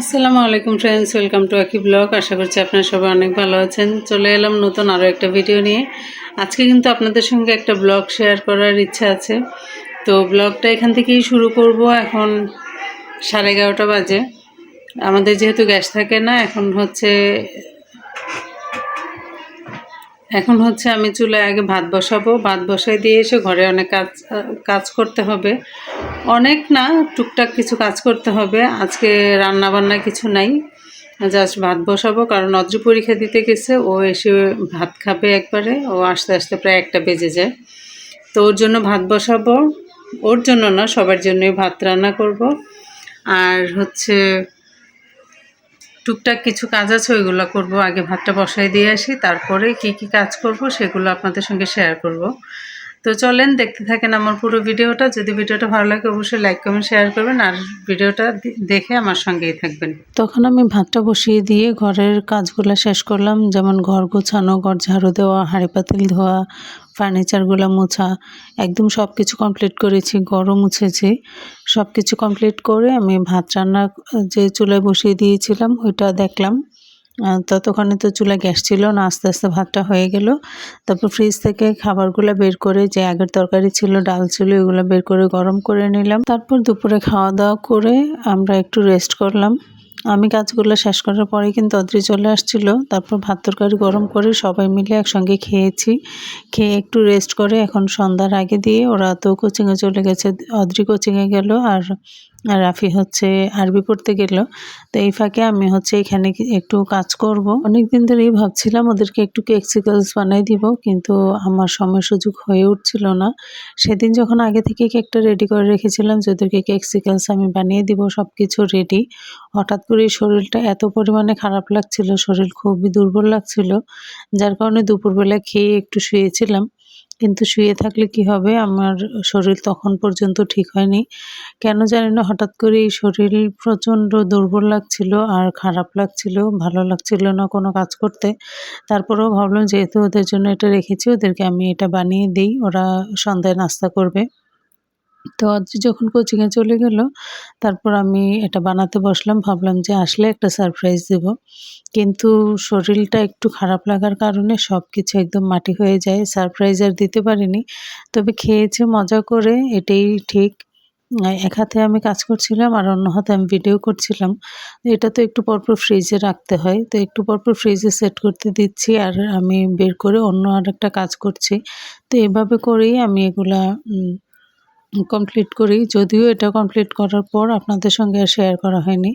আসসালামু আলাইকুম friends welcome to আকি ব্লগ আশা করছি আপনারা সবাই অনেক ভালো আছেন। চলে এলাম নতুন আরও একটা ভিডিও নিয়ে। আজকে কিন্তু আপনাদের সঙ্গে একটা ব্লগ শেয়ার করার ইচ্ছা আছে। তো ব্লগটা এখান থেকেই শুরু করব। এখন সাড়ে এগারোটা বাজে। আমাদের যেহেতু গ্যাস থাকে না, এখন হচ্ছে এখন হচ্ছে আমি চুলায় আগে ভাত বসাবো। ভাত বসাই দিয়ে এসে ঘরে অনেক কাজ কাজ করতে হবে। অনেক না, টুকটাক কিছু কাজ করতে হবে। আজকে রান্না বান্না কিছু নাই। জাস্ট ভাত বসাবো, কারণ অদ্রি পরীক্ষা দিতে গেছে। ও এসে ভাত খাবে একবারে। ও আস্তে আস্তে প্রায় একটা বেজে যায়। তো ওর জন্য ভাত বসাবো। ওর জন্য না, সবার জন্যই ভাত রান্না করব। আর হচ্ছে টুকটাক কিছু কাজ আছে, ওইগুলো করব। আগে ভাতটা বসাই দিয়ে আসি, তারপরে কি কি কাজ করব সেগুলো আপনাদের সঙ্গে শেয়ার করব। তো চলেন, দেখতে থাকেন আমার পুরো ভিডিওটা। যদি ভিডিওটা ভালো লাগে, অবশ্যই লাইক কমেন্ট শেয়ার করবেন। আর ভিডিওটা দেখে আমার সঙ্গেই থাকবেন। তখন আমি ভাতটা বসিয়ে দিয়ে ঘরের কাজগুলো শেষ করলাম। যেমন ঘর গোছানো, ঘর ঝাড়ু দেওয়া, হাঁড়ি পাতিল ধোয়া ফার্নিচারগুলো মোছা, একদম সব কিছু কমপ্লিট করেছি, ঘরও মুছেছি। সব কিছু কমপ্লিট করে আমি ভাত রান্না, যে চুলায় বসিয়ে দিয়েছিলাম ওইটা দেখলাম। ততক্ষণে তো চুলা গ্যাস ছিল না, আস্তে আস্তে ভাতটা হয়ে গেল। তারপর ফ্রিজ থেকে খাবারগুলো বের করে, যে আগের তরকারি ছিল, ডাল ছিল, এগুলো বের করে গরম করে নিলাম। তারপর দুপুরে খাওয়া দাওয়া করে আমরা একটু রেস্ট করলাম। আমি কাজগুলো শেষ করার পরে কিন্তু অদ্রি চলে আসছিল। তারপর ভাত তরকারি গরম করে সবাই মিলে একসঙ্গে খেয়েছি। খেয়ে একটু রেস্ট করে এখন সন্ধ্যার আগে দিয়ে ওরা তো কোচিংয়ে চলে গেছে। অদ্রি কোচিংয়ে গেল আর আর রাফি হচ্ছে আরবি পড়তে গেল। তো এই ফাঁকে আমি হচ্ছে এখানে একটু কাজ করব। অনেক দিন ধরেই ভাবছিলাম ওদেরকে একটু কেকসিকলস বানাই দিব, কিন্তু আমার সময় সুযোগ হয়ে উঠছিল না। সেদিন যখন আগে থেকে কেকটা রেডি করে রেখেছিলাম যে ওদেরকে কেকসিকালস আমি বানিয়ে দিব সব কিছু রেডি। হঠাৎ করে শরীরটা এত পরিমাণে খারাপ লাগছিল, শরীর খুবই দুর্বল লাগছিল, যার কারণে দুপুরবেলা খেয়ে একটু শুয়েছিলাম। কিন্তু শুয়ে থাকলে কি হবে? আমার শরীর তখন পর্যন্ত ঠিক হয়নি। কেন জানি না, হঠাৎ করে এই শরীর প্রচণ্ড দুর্বল লাগছিল আর খারাপ লাগছিল, ভালো লাগছিল না কোনো কাজ করতে। তারপরেও ভাবলাম যেহেতু ওদের জন্য এটা রেখেছি, ওদেরকে আমি এটা বানিয়ে দিই, ওরা সন্ধ্যায় নাস্তা করবে। তো অদ্রি যখন কোচিংয়ে চলে গেল, তারপর আমি এটা বানাতে বসলাম, ভাবলাম যে আসলে একটা সারপ্রাইজ দেব। কিন্তু শরীরটা একটু খারাপ লাগার কারণে সব কিছু একদম মাটি হয়ে যায় সারপ্রাইজ আর দিতে পারিনি। তবে খেয়েছে, মজা করে, এটাই ঠিক। এক হাতে আমি কাজ করছিলাম আর অন্য হাতে আমি ভিডিও করছিলাম। এটা তো একটু পরপর ফ্রিজে রাখতে হয়, তো একটু পরপর ফ্রিজে সেট করতে দিচ্ছি আর আমি বের করে অন্য আর একটা কাজ করছি। তো এভাবে করেই আমি এগুলা কমপ্লিট করি। যদিও এটা কমপ্লিট করার পর আপনাদের সঙ্গে আর শেয়ার করা হয়নি।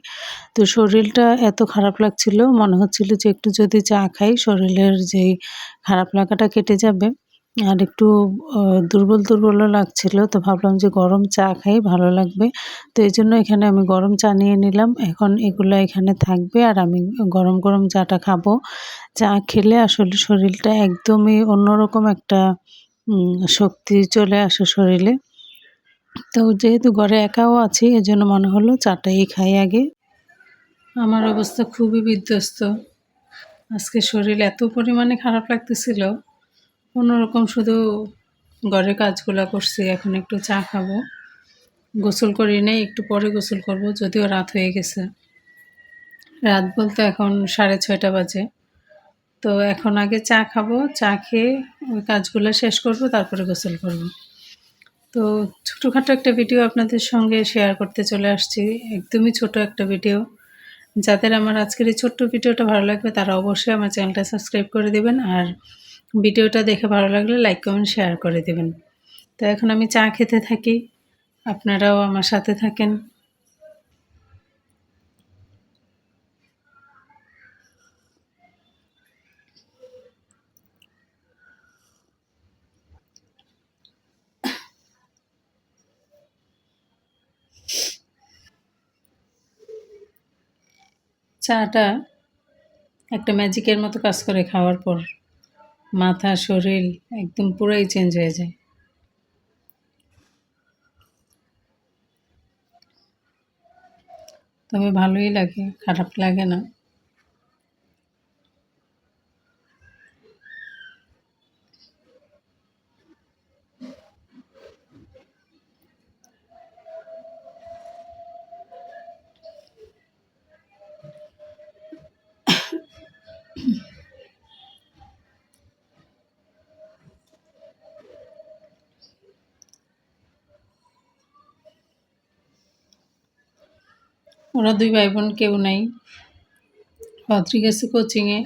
তো শরীরটা এত খারাপ লাগছিল, মনে হচ্ছিল যে একটু যদি চা খাই, শরীরের যে খারাপ লাগাটা কেটে যাবে আর একটু দুর্বল দুর্বলও লাগছিল। তো ভাবলাম যে গরম চা খাই, ভালো লাগবে। তো এই জন্য এখানে আমি গরম চা নিয়ে নিলাম। এখন এগুলো এখানে থাকবে আর আমি গরম গরম চাটা খাব। চা খেলে আসলে শরীরটা একদমই অন্যরকম একটা শক্তি চলে আসে শরীরে। তো যেহেতু ঘরে একাও আছি, এজন্য মনে হলো চাটাই খাই আগে। আমার অবস্থা খুবই বিধ্বস্ত। আজকে শরীর এত পরিমাণে খারাপ লাগতেছিল। কোনোরকম শুধু ঘরের কাজগুলো করছি, এখন একটু চা খাব। গোসল করি নেই, একটু পরে গোসল করব, যদিও রাত হয়ে গেছে। রাত বলতে এখন সাড়ে ছয়টা বাজে। তো এখন আগে চা খাব, চা খেয়ে ওই কাজগুলো শেষ করব, তারপরে গোসল করব। তো ছোটোখাটো একটা ভিডিও আপনাদের সঙ্গে শেয়ার করতে চলে আসছি। একদমই ছোট একটা ভিডিও যাদের আমার আজকের এই ছোট্ট ভিডিওটা ভালো লাগবে, তারা অবশ্যই আমার চ্যানেলটা সাবস্ক্রাইব করে দেবেন আর ভিডিওটা দেখে ভালো লাগলে লাইক কমেন্ট শেয়ার করে দেবেন। তো এখন আমি চা খেতে থাকি। আপনারাও আমার সাথে থাকেন। চাটা একটা ম্যাজিকের মতো কাজ করে খাওয়ার পর মাথা, শরীর একদম পুরোই চেঞ্জ হয়ে যায়। তবে ভালোই লাগে, খারাপ লাগে না। ওরা দুই ভাই বোন কেউ নাই। বদ্রি গেছে কোচিংয়ে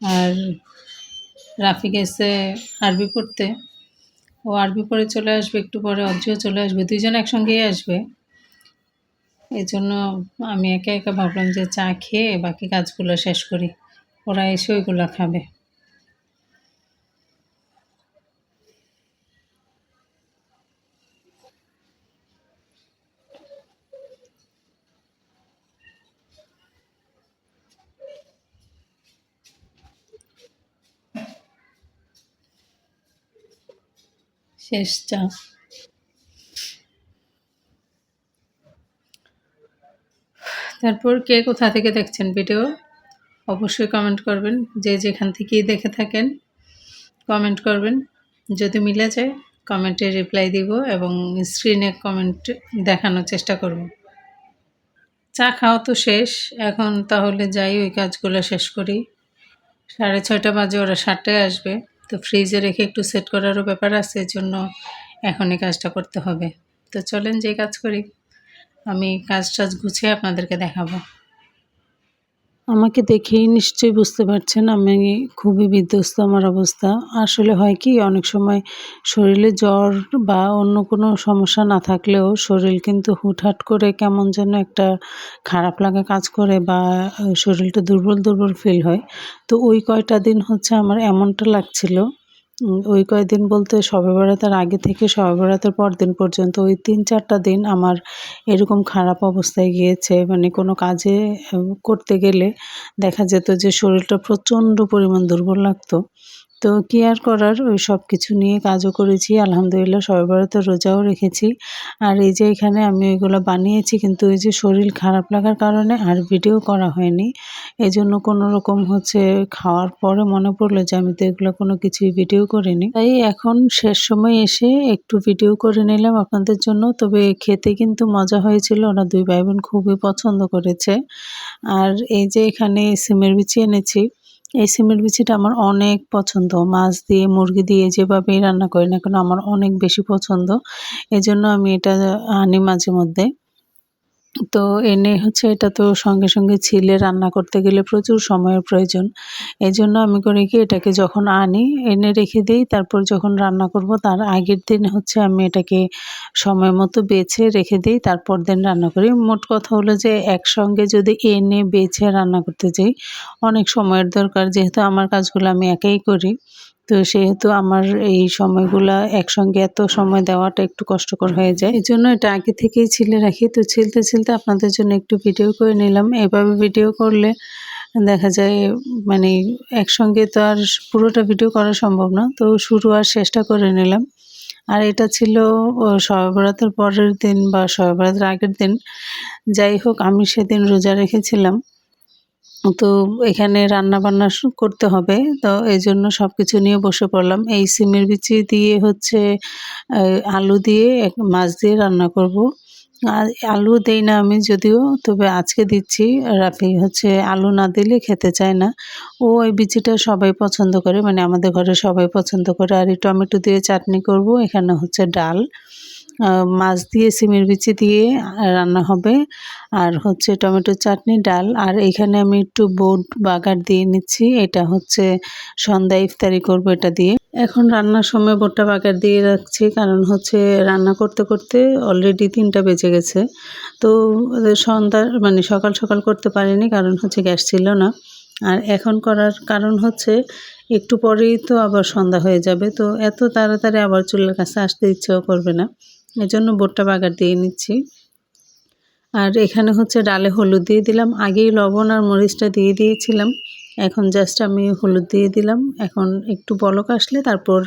আর রাফি গেছে আরবি পড়তে। ও আরবি পড়ে চলে আসবে, একটু পরে অর্জিও চলে আসবে। দুইজন একসঙ্গেই আসবে। এই জন্য আমি একা একা ভাবলাম যে চা খেয়ে বাকি কাজগুলো শেষ করি। ওরা এসে ওইগুলো খাবে। শেষ চা তারপর কে কোথা থেকে দেখছেন ভিডিও অবশ্যই কমেন্ট করবেন। যে যেখান থেকেই দেখে থাকেন কমেন্ট করবেন। যদি মিলে যায় কমেন্টে রিপ্লাই দিব এবং স্ক্রিনে কমেন্ট দেখানোর চেষ্টা করব। চা খাওয়া তো শেষ। এখন তাহলে যাই, ওই কাজগুলো শেষ করি। সাড়ে ছয়টা বাজে, ওরা সাতটায় আসবে। তো ফ্রিজে রেখে একটু সেট করারও ব্যাপার আছে এর জন্য এখনই কাজটা করতে হবে। তো চলেন যে কাজ করি। আমি কাজ টাজ গুছিয়ে আপনাদেরকে দেখাবো। আমাকে দেখেই নিশ্চয়ই বুঝতে পারছেন আমি খুবই বিধ্বস্ত আমার অবস্থা। আসলে হয় কি, অনেক সময় শরীরে জ্বর বা অন্য কোনো সমস্যা না থাকলেও শরীর কিন্তু হুটহাট করে কেমন যেন একটা খারাপ লাগা কাজ করে বা শরীরটা দুর্বল দুর্বল ফিল হয়। তো ওই কয়টা দিন হচ্ছে আমার এমনটা লাগছিল ওই কয়দিন বলতে সবে বেড়াতার আগে থেকে সবে বেড়াতার পর দিন পর্যন্ত ওই তিন চারটা দিন আমার এরকম খারাপ অবস্থায় গিয়েছে। মানে কোনো কাজে করতে গেলে দেখা যেত যে শরীরটা প্রচণ্ড পরিমাণ দুর্বল লাগতো। তো কি আর করার ওই সব কিছু নিয়ে কাজও করেছি। আলহামদুলিল্লাহ সবে বরাতে রোজাও রেখেছি। আর এই যে এখানে আমি ওইগুলো বানিয়েছি কিন্তু এই যে শরীর খারাপ লাগার কারণে আর ভিডিও করা হয়নি। এই জন্য কোনো রকম হচ্ছে খাওয়ার পরে মনে পড়ল যে আমি তো এগুলো কোনো কিছুই ভিডিও করিনি। তাই এখন শেষ সময় এসে একটু ভিডিও করে নিলাম আপনাদের জন্য। তবে খেতে কিন্তু মজা হয়েছিল, ওরা দুই ভাই বোন খুবই পছন্দ করেছে। আর এই যে এখানে সিমের বিচি এনেছি। এই সিমের বিচিটা আমার অনেক পছন্দ। মাছ দিয়ে, মুরগি দিয়ে যেভাবেই রান্না করি না কেন, আমার অনেক বেশি পছন্দ। এজন্য আমি এটা আনি মাঝে মধ্যে। তো এনে হচ্ছে এটা তো সঙ্গে সঙ্গে ছিলে রান্না করতে গেলে প্রচুর সময়ের প্রয়োজন। এই জন্য আমি করি কি এটাকে যখন আনি, এনে রেখে দিই, তারপর যখন রান্না করব, তার আগের দিন হচ্ছে আমি এটাকে সময় মতো বেছে রেখে দিই, তারপর দিন রান্না করি। মোট কথা হলো যে একসঙ্গে যদি এনে বেছে রান্না করতে যাই, অনেক সময়ের দরকার। যেহেতু আমার কাজগুলো আমি একাই করি তো সেহেতু আমার এই সময়গুলো একসঙ্গে এত সময় দেওয়াটা একটু কষ্টকর হয়ে যায়। এই জন্য এটা আগে থেকেই ছিলে রাখি। তো ছিলতে ছিলতে আপনাদের জন্য একটু ভিডিও করে নিলাম। এভাবে ভিডিও করলে দেখা যায় মানে একসঙ্গে তো আর পুরোটা ভিডিও করা সম্ভব না। তো শুরু আর শেষটা করে নিলাম। আর এটা ছিল শবে বরাতের পরের দিন বা শবে বরাতের আগের দিন। যাই হোক, আমি সেদিন রোজা রেখেছিলাম। তো এখানে রান্না বান্না করতে হবে। তো এই জন্য সব কিছু নিয়ে বসে পড়লাম। এই সিমের বিচি দিয়ে হচ্ছে আলু দিয়ে মাছ দিয়ে রান্না করব। আর আলু দেই না আমি যদিও, তবে আজকে দিচ্ছি। রাফি হচ্ছে আলু না দিলে খেতে চায় না। ও ওই বিচিটা সবাই পছন্দ করে মানে আমাদের ঘরে সবাই পছন্দ করে। আর এই টমেটো দিয়ে চাটনি করব, এখানে হচ্ছে ডাল। মাছ দিয়ে, সিমের বিচি দিয়ে রান্না হবে। আর হচ্ছে টমেটো চাটনি, ডাল। আর এখানে আমি একটু বোট বাগার দিয়ে নিচ্ছি। এটা হচ্ছে সন্ধ্যা ইফতারি করব এটা দিয়ে। এখন রান্নার সময় বোটটা বাগার দিয়ে রাখছি, কারণ হচ্ছে রান্না করতে করতে অলরেডি তিনটা বেজে গেছে। তো সন্ধ্যা মানে সকাল সকাল করতে পারিনি, কারণ হচ্ছে গ্যাস ছিল না। আর এখন করার কারণ হচ্ছে একটু পরেই তো আবার সন্ধ্যা হয়ে যাবে। তো এত তাড়াতাড়ি আবার চুলের কাছে আসতে ইচ্ছেও করবে না। এজন্য বোটটা বাগার দিয়ে নিচ্ছি। আর এখানে হচ্ছে ডালে হলুদ দিয়ে দিলাম। আগেই লবণ আর মরিচটা দিয়ে দিয়েছিলাম। এখন জাস্ট আমি হলুদ দিয়ে দিলাম। এখন একটু বলক আসলে তারপর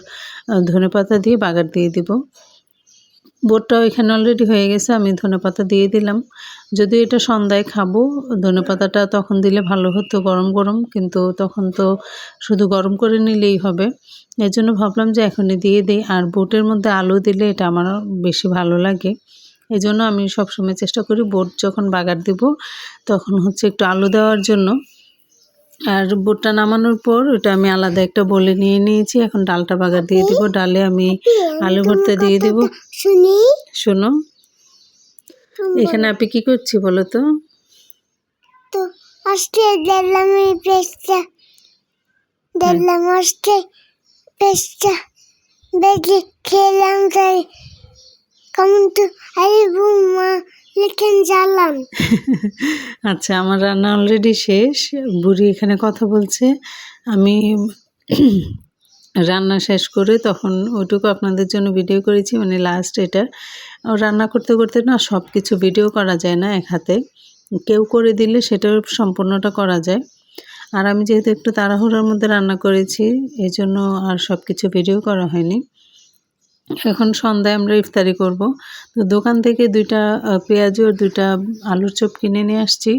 ধনে পাতা দিয়ে বাগার দিয়ে দিব। বোটটাও এখানে অলরেডি হয়ে গেছে, আমি ধনে পাতা দিয়ে দিলাম। যদি এটা সন্ধ্যায় খাব ধনে পাতাটা তখন দিলে ভালো হতো গরম গরম, কিন্তু তখন তো শুধু গরম করে নিলেই হবে। এর জন্য ভাবলাম যে এখনই দিয়ে দিই, আর বোটের মধ্যে আলু দিলে এটা আমার বেশি ভালো লাগে। এই জন্য আমি সবসময় চেষ্টা করি বোট যখন বাগার দিব, তখন হচ্ছে একটু আলু দেওয়ার জন্য। আর বোটটা নামানোর পর ওটা আমি আলাদা একটা বলে নিয়ে নিয়েছি। এখন ডালটা বাগার দিয়ে দিব। ডালে আমি আলু ভর্তা দিয়ে দিব। শুনি? শোনো। এখানে আপনি কি করছি বলো তো? আজকে দেখলাম এই পেস্টটা দেখলাম আজকে পেস্টটা বেগে খেলাম তাই। কেমন তো আরে বুমা লেখেন জ্বালাম আচ্ছা আমার রান্না অলরেডি শেষ। বুড়ি এখানে কথা বলছে। আমি রান্না শেষ করে তখন ওইটুকু আপনাদের জন্য ভিডিও করেছি মানে লাস্ট এটা। রান্না করতে করতে না সব কিছু ভিডিও করা যায় না এক হাতে। কেউ করে দিলে সেটার সম্পূর্ণটা করা যায়। আর আমি যেহেতু একটু তাড়াহুড়োর মধ্যে রান্না করেছি এই জন্য আর সব কিছু ভিডিও করা হয়নি। এখন সন্ধ্যায় আমরা ইফতারি করব। তো দোকান থেকে দুইটা পেঁয়াজু আর দুইটা আলুর চপ কিনে নিয়ে আসছি।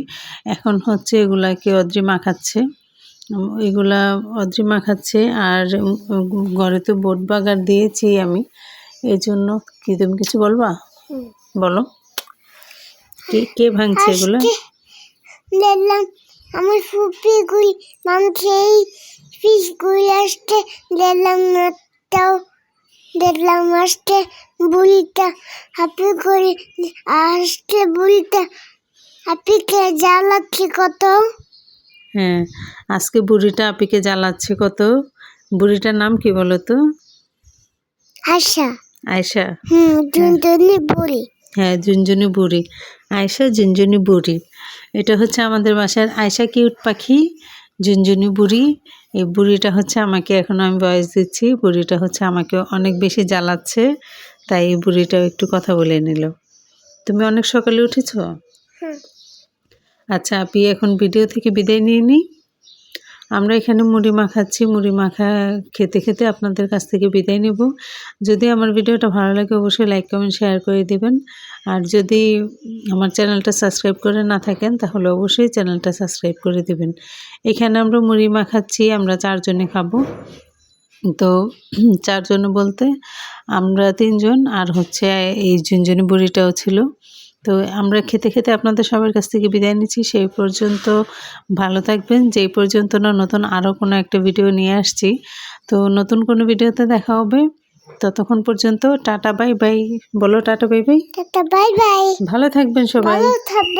এখন হচ্ছে এগুলাকে অদ্রি মাখাচ্ছে। এগুলা অদ্রি মাখাচ্ছে আর ঘরে তো বোট বাগার দিয়েছি আমি। এই জন্য কি তুমি কিছু বলবা? বলো। কে কে ভাঙছে এগুলো? দেখলাম আমার ফুপি গুই মামছে এই গুই আসতে দেখলাম দেখলাম আসতে বুড়িটা হাপি করে আসতে বুড়িটা হাপিকে জ্বালাচ্ছে কত? হ্যাঁ আজকে বুড়িটা আপিকে জ্বালাচ্ছে কত? বুড়িটার নাম কি বলো তো? আশা আয়সা হুম দুজনে বুড়ি। হ্যাঁ ঝুনঝুনি বুড়ি। আয়সা ঝুনঝুনি বুড়ি। এটা হচ্ছে আমাদের বাসার আয়সা কিউট পাখি ঝুনঝুনি বুড়ি। এই বুড়িটা হচ্ছে আমাকে এখন আমি বয়স দিচ্ছি বুড়িটা হচ্ছে আমাকে অনেক বেশি জ্বালাচ্ছে তাই এই বুড়িটাও একটু কথা বলে নিল। তুমি অনেক সকালে উঠেছ? আচ্ছা আপনি এখন ভিডিও থেকে বিদায় নিয়ে নিই। আমরা এখানে মুড়ি মাখাচ্ছি। মুড়ি মাখা খেতে খেতে আপনাদের কাছ থেকে বিদায় নেব। যদি আমার ভিডিওটা ভালো লাগে অবশ্যই লাইক, কমেন্ট, শেয়ার করে দিবেন। আর যদি আমার চ্যানেলটা সাবস্ক্রাইব করে না থাকেন, তাহলে অবশ্যই চ্যানেলটা সাবস্ক্রাইব করে দেবেন। এখানে আমরা মুড়ি মাখাচ্ছি, আমরা চারজনে খাব। তো চারজন বলতে আমরা তিনজন, আর হচ্ছে এই ঝুনঝুনি বুড়িটাও ছিল। তো আমরা খেতে খেতে আপনাদের সবার কাছ থেকে বিদায় নিচ্ছি। সেই পর্যন্ত ভালো থাকবেন। যেই পর্যন্ত না নতুন আরও কোনো একটা ভিডিও নিয়ে আসছি। তো নতুন কোনো ভিডিওতে দেখা হবে। ততক্ষণ পর্যন্ত টাটা বাই বাই বলো tata bye bye tata bye bye ভালো থাকবেন সবাই। ভালো থাকবেন।